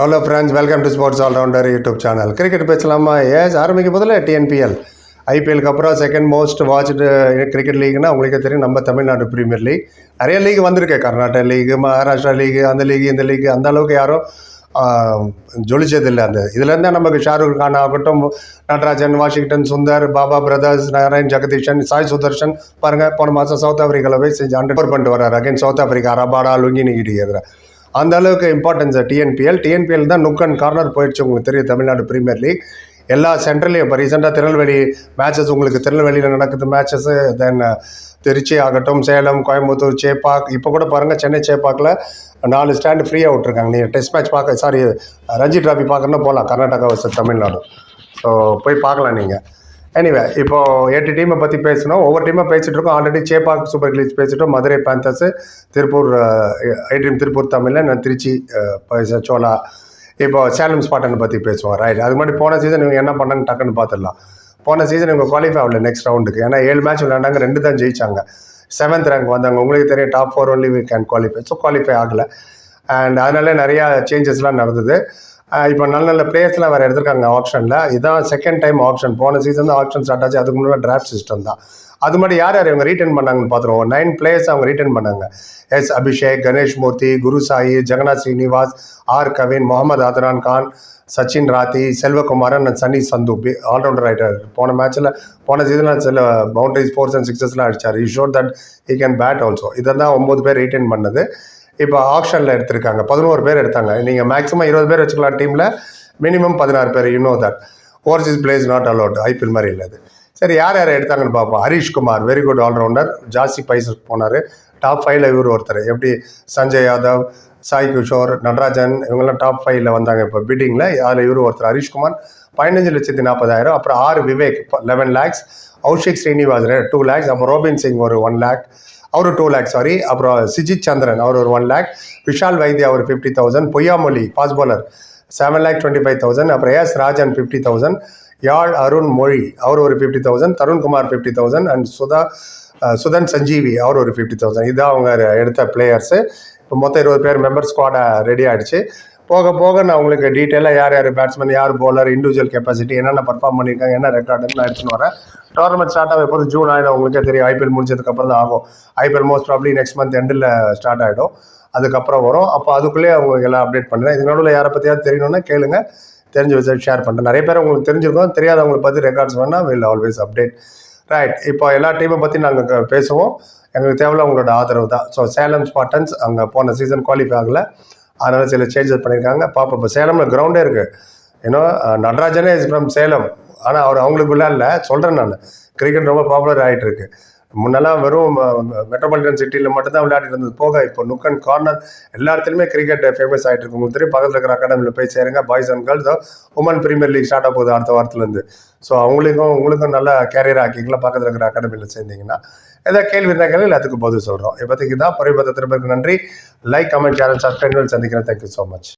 Hello friends welcome to sports all rounder YouTube channel cricket பேசலாமா? ஏஸ் ஆரம்பிக்கும் போதில் டிஎன்பிஎல் ஐபிஎலுக்கு அப்புறம் செகண்ட் மோஸ்ட் வாட்ச்டு கிரிக்கெட் லீக்னா உங்களுக்கே தெரியும் நம்ம தமிழ்நாடு ப்ரீமியர் லீக் நிறைய லீக் வந்திருக்கு. கர்நாடக லீக் மகாராஷ்டிரா லீக் அந்த லீக் இந்த லீக் அந்த அளவுக்கு யாரும் ஜொலிச்சதில்லை அந்த. இதுலேருந்தே நமக்கு ஷாருக் கான் ஆகட்டும் நடராஜன் வாஷிங்டன் சுந்தர் பாபா பிரதர்ஸ் நாராயண் ஜெகதீஷன் சாய் சுதர்ஷன். பாருங்கள் போன மாதம் சவுத் ஆஃப்ரிக்காவில் போய் செஞ்சு அண்டர் பண்ணிட்டு வர்றாரு. அகைன் சவுத் ஆஃப்ரிக்கா ரபாடா லுங்கினிகிட்டு எதிராக அந்த அளவுக்கு இம்பார்ட்டன்ஸ் டிஎன்பிஎல் டிஎன்பிஎல் தான் நுக் அண்ட் கார்னர் போயிடுச்சு உங்களுக்கு தெரியும் தமிழ்நாடு பிரீமியர் லீக் எல்லா சென்ட்ரலையும் இப்போ ரீசெண்டாக திருநெல்வேலி மேட்சஸ் உங்களுக்கு திருநெல்வேலியில் நடக்குது மேட்சஸ்ஸு தென் திருச்சி ஆகட்டும் சேலம் கோயம்புத்தூர் சேப்பாக் இப்போ கூட பாருங்கள் சென்னை சேப்பாக்கில் நாலு ஸ்டாண்டு ஃப்ரீயாக விட்ருக்காங்க நீங்கள் டெஸ்ட் மேட்ச் பார்க்க சாரி ரஞ்சி டிராஃபி பார்க்கணுன்னா போகலாம் கர்நாடகா வர்சஸ் தமிழ்நாடு. ஸோ போய் பார்க்கலாம் நீங்கள் எனிவே இப்போ எட்டு டீமை பற்றி பேசணும் ஒவ்வொரு டீமாக பேசிகிட்டு இருக்கோம். ஆல்ரெடி சேப்பாக் சூப்பர் கிளீஸ் பேசிட்டோம். Madurai panthers Tiruppur uh, iDream Tiruppur தமிழில் நான் திருச்சி uh, அஹ், சோலா இப்போ சேலம் ஸ்பாட்டனை பற்றி பேசுவோம். ரைட் அது மாதிரி போன சீசன் இவங்க என்ன பண்ணாங்க டக்குன்னு பார்த்துடலாம் போன சீசன் இவங்க குவாலிஃபை ஆகல நெக்ஸ்ட் ரவுண்டுக்கு ஏன்னா ஏழு மேட்ச் விளையாண்டாங்க ரெண்டு தான் ஜெயிச்சாங்க. செவன்த் ரேங்க் வந்தாங்க உங்களுக்கு தெரியும் top four only we can qualify so qualify ஆகலை. அண்ட் அதனால நிறையா சேஞ்சஸ்லாம் நடந்தது. இப்போ நல்ல நல்ல பிளேயர்ஸ்லாம் வேறு எடுத்திருக்காங்க ஆப்ஷனில் இதான் செகண்ட் டைம் ஆப்ஷன் போன சீசன் தான் ஆப்ஷன் ஸ்டார்ட் ஆச்சு. அதுக்கு முன்னாடி டிராஃப்ட் சிஸ்டம் தான். அது மாதிரி யார் யார் இவங்க ரீட்டர்ன் பண்ணாங்கன்னு பார்த்துருவோம். நைன் பிளேயர்ஸ் அவங்க ரீட்டர்ன் பண்ணாங்க. S Abhishek Ganesh Moorthy Guru Sai Jagannath Srinivas R Kavin Mohammed Adhrun Khan Sachin Rathi Selvakumaran and Sunny Sandhu all rounder writer போன மேட்ச்சில் போன சீசனில் சில பவுண்டரிஸ் ஃபோர்ஸ் அண்ட் சிக்ஸஸ்லாம் அடிச்சார். இ sure that he can bat also இதை தான் ஒம்பது பேர் ரீட்டைன் பண்ணது. இப்போ ஆப்ஷனில் எடுத்திருக்காங்க. பதினோரு பேர் எடுத்தாங்க. நீங்கள் மேக்ஸிமம் இருபது பேர் வச்சுக்கலாம் டீமில் மினிமம் பதினாறு பேர். You know that overseas players not allowed IPL மாதிரி இல்லை சரி யார் யார் எடுத்தாங்கன்னு பார்ப்போம். ஹரீஷ்குமார் வெரி குட் ஆல்ரவுண்டர் ஜாஸ்தி பைசஸ் போனார். டாப் ஃபைவ்ல இவர் ஒருத்தர். எப்படி? சஞ்சய் யாதவ் சாய் கிஷோர் நடராஜன் இவங்கெல்லாம் டாப் ஃபைவ்ல வந்தாங்க இப்போ பிட்டிங்கில் அதில் இவர் ஒருத்தர் ஹரிஷ்குமார் பதினஞ்சு லட்சத்தி நாற்பதாயிரம் அப்புறம் R Vivek eleven lakhs Aushik Srinivasan two lakhs அப்புறம் ரோபின் சிங் ஒரு ஒன் லேக் அவர் டூ லேக் சாரி அப்புறம் சிஜித் சந்திரன் அவர் ஒரு ஒன் லேக் விஷால் வைத்தியா ஒரு fifty thousand Poyyamozhi fast bowler seven lakh twenty five thousand அப்புறம் S Rajan fifty thousand Yazh Arun Mozhi அவர் ஒரு fifty thousand Tharunkumar fifty thousand and Sudha Sudhan Sanjeevi அவர் ஒரு fifty thousand இதுதான் அவங்க எடுத்த பிளேயர்ஸு இப்போ மொத்தம் இருபது பேர் மெம்பர் ஸ்குவாடை ரெடி ஆகிடுச்சு போக போக நான் உங்களுக்கு டீட்டெயிலாக யார் யார் பேட்ஸ்மேன் யார் போலர் இண்டிவிஜுவல் கெப்பாசிட்டி என்னென்ன பர்ஃபார்ம் பண்ணியிருக்காங்க என்ன ரெக்கார்டுன்னு நான் எடுத்துன்னு வரேன். டோர்னமெண்ட் ஸ்டார்ட் ஆகும் எப்போது? ஜூன் ஆகிடும் உங்களுக்கே தெரியும். ஐபிஎல் முடிஞ்சதுக்கப்புறம் தான் ஆகும். IPL most probably next month எண்டில் ஸ்டார்ட் ஆகிடும் அதுக்கப்புறம் வரும். அப்போ அதுக்குள்ளேயே உங்களுக்கு எல்லாம் அப்டேட் பண்ணுறேன். இதுக்கு நடுவில் யாரை பற்றியாவது தெரியணும்னா கேளுங்க. தெரிஞ்ச விஷயம் ஷேர் பண்ணுறேன். நிறைய பேர் உங்களுக்கு தெரிஞ்சிருக்கோம். தெரியாதவங்களை பற்றி ரெக்கார்ட்ஸ் வேணால் வில் ஆல்வேஸ் அப்டேட் ரைட் இப்போ எல்லா டீமை பற்றி நாங்கள் பேசுவோம். எங்களுக்கு தேவையில்ல உங்களோட ஆதரவு தான். ஸோ சேலம் ஸ்பாட்டன்ஸ் அங்கே போன சீசன் குவாலிஃபை ஆகலை. அதனால் சில சேஞ்சஸ் பண்ணியிருக்காங்க பார்ப்போம் இப்போ சேலமில் கிரவுண்டே இருக்குது ஏன்னா நடராஜனே இஸ் ஃப்ரம் சேலம். ஆனால் அவர் அவங்களுக்குள்ளே இல்லை. சொல்கிறேன் நான். கிரிக்கெட் ரொம்ப பாப்புலர் ஆகிட்டு இருக்கு. முன்னெல்லாம் வெறும் மெட்ரோபாலிட்டன் சிட்டியில் மட்டும்தான் விளையாடிட்டு இருந்தது. போக இப்போ நுக் அண்ட் கார்னர் எல்லா இடத்துலையுமே கிரிக்கெட் ஃபேமஸ் ஆகிட்டு இருக்கு. உங்களுக்கு தெரியும் பக்கத்தில் இருக்கிற அகாடமியில் போய் சேருங்க. Boys and girls women premier league start ஆக போகுது அடுத்த வாரத்துலேருந்து ஸோ அவங்களுக்கும் உங்களுக்கும் நல்ல கேரியர் ஆக்கிக்கலாம் பக்கத்தில் இருக்கிற அகாடமியில் சேர்ந்தீங்கன்னா ஏதாவது கேள்வி இருந்தாங்க எல்லாத்துக்கும் பதில் சொல்கிறோம் இப்போதைக்கு தான் பரிபத்த நன்றி. லைக் கமெண்ட் சேனல் சப்ஸ்கிரைப் சந்திக்கிறேன். Thank you so much